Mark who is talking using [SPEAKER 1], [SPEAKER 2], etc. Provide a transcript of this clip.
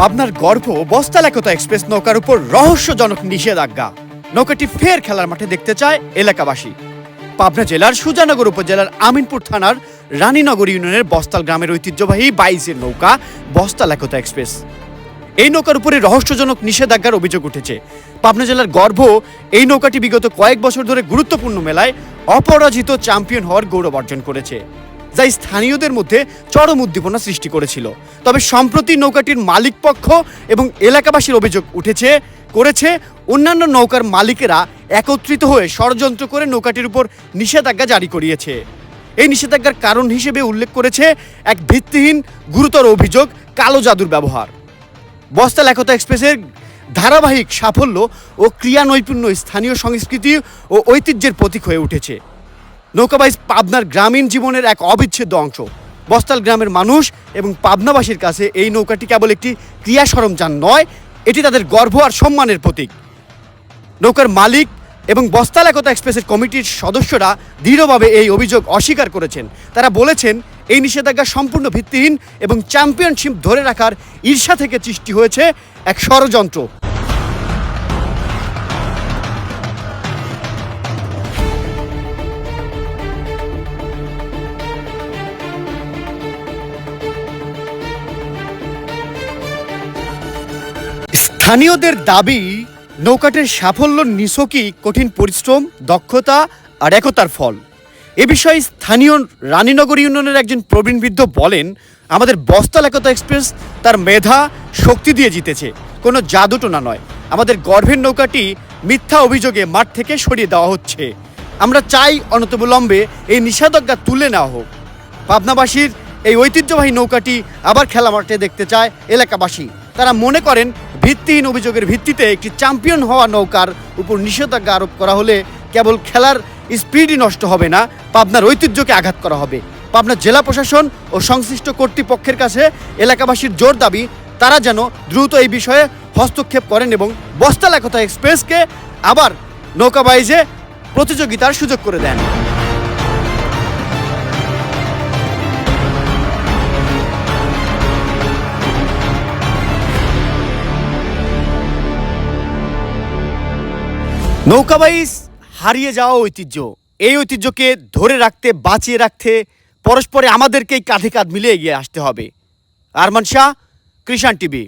[SPEAKER 1] পাবনার গর্ভ বস্তালেকতা এক্সপ্রেস নৌকার উপর রহস্যজনক নিষেধাজ্ঞা। নৌকাটি ফের খেলার মাঠে দেখতে চায় এলাকাবাসী। পাবনা জেলার সুজানগর উপজেলার আমিনপুর থানার রানীনগর ইউনিয়নের বস্তাল গ্রামের ঐতিহ্যবাহী বাইশের নৌকা বস্তালেকতা এক্সপ্রেস। এই নৌকার উপরে রহস্যজনক নিষেধাজ্ঞার অভিযোগ উঠেছে। পাবনা জেলার গর্ভ এই নৌকাটি বিগত কয়েক বছর ধরে গুরুত্বপূর্ণ মেলায় অপরাজিত চ্যাম্পিয়ন হওয়ার গৌরব অর্জন করেছে। যা স্থানীয়দের মধ্যে চরম উদ্দীপনা সৃষ্টি করেছিল। তবে সম্প্রতি নৌকাটির মালিক পক্ষ এবং এলাকাবাসীর অভিযোগ উঠেছে, করেছে, অন্যান্য নৌকার মালিকেরা একত্রিত হয়ে ষড়যন্ত্র করে নৌকাটির উপর নিষেধাজ্ঞা জারি করিয়েছে। এই নিষেধাজ্ঞার কারণ হিসেবে উল্লেখ করেছে এক ভিত্তিহীন, গুরুতর অভিযোগ, কালো জাদুর ব্যবহার। বস্তা লেখতা এক্সপ্রেসের ধারাবাহিক সাফল্য ও ক্রিয়া নৈপুণ্য স্থানীয় সংস্কৃতি ও ঐতিহ্যের প্রতীক হয়ে উঠেছে। নৌকাবাইজ পাবনার গ্রামীণ জীবনের এক অবিচ্ছেদ্য অংশ। বস্তাল গ্রামের মানুষ এবং পাবনাবাসীর কাছে এই নৌকাটি কেবল একটি ক্রিয়া সরঞ্জাম নয়, এটি তাদের গর্ব আর সম্মানের প্রতীক। নৌকার মালিক এবং বস্তাল একতা এক্সপ্রেসের কমিটির সদস্যরা দৃঢ়ভাবে এই অভিযোগ অস্বীকার করেছেন। তারা বলেছেন, এই নিষেধাজ্ঞা সম্পূর্ণ ভিত্তিহীন এবং চ্যাম্পিয়নশিপ ধরে রাখার ঈর্ষা থেকে সৃষ্টি হয়েছে এক ষড়যন্ত্র। স্থানীয়দের দাবি, নৌকাটির সাফল্য নিছকই কঠিন পরিশ্রম, দক্ষতা আর একতার ফল। এ বিষয়ে স্থানীয় রানীনগর ইউনিয়নের একজন প্রবীণ বৃদ্ধ বলেন, আমাদের বস্তাল একতা এক্সপ্রেস তার মেধা, শক্তি দিয়ে জিতেছে। কোনো জাদুটোনা নয়। আমাদের গর্ভের নৌকাটি মিথ্যা অভিযোগে মাঠ থেকে সরিয়ে দেওয়া হচ্ছে। আমরা চাই অনতবিলম্বে এই নিষেধাজ্ঞা তুলে নেওয়া হোক। পাবনাবাসীর এই ঐতিহ্যবাহী নৌকাটি আবার খেলা মাঠে দেখতে চায় এলাকাবাসী। তারা মনে করেন ভিত্তিহীন অভিযোগের ভিত্তিতে একটি চ্যাম্পিয়ন হওয়া নৌকার উপর নিষেধাজ্ঞা আরোপ করা হলে কেবল খেলার স্পিডই নষ্ট হবে না, পাবনার ঐতিহ্যকে আঘাত করা হবে। পাবনা জেলা প্রশাসন ও সংশ্লিষ্ট কর্তৃপক্ষের কাছে এলাকাবাসীর জোর দাবি, তারা যেন দ্রুত এই বিষয়ে হস্তক্ষেপ করেন এবং বস্তা লেখতা এক্সপ্রেসকে আবার নৌকাবাইজে প্রতিযোগিতার সুযোগ করে দেন। নৌকাবাইজ হারিয়ে যাওয়া ঐতিহ্য। এই ঐতিহ্যকে ধরে রাখতে, বাঁচিয়ে রাখতে পরস্পরে আমাদেরকেই কাঁধে কাঁধ মিলে এগিয়ে আসতে হবে। আরমান শাহ, কৃষাণ টিভি।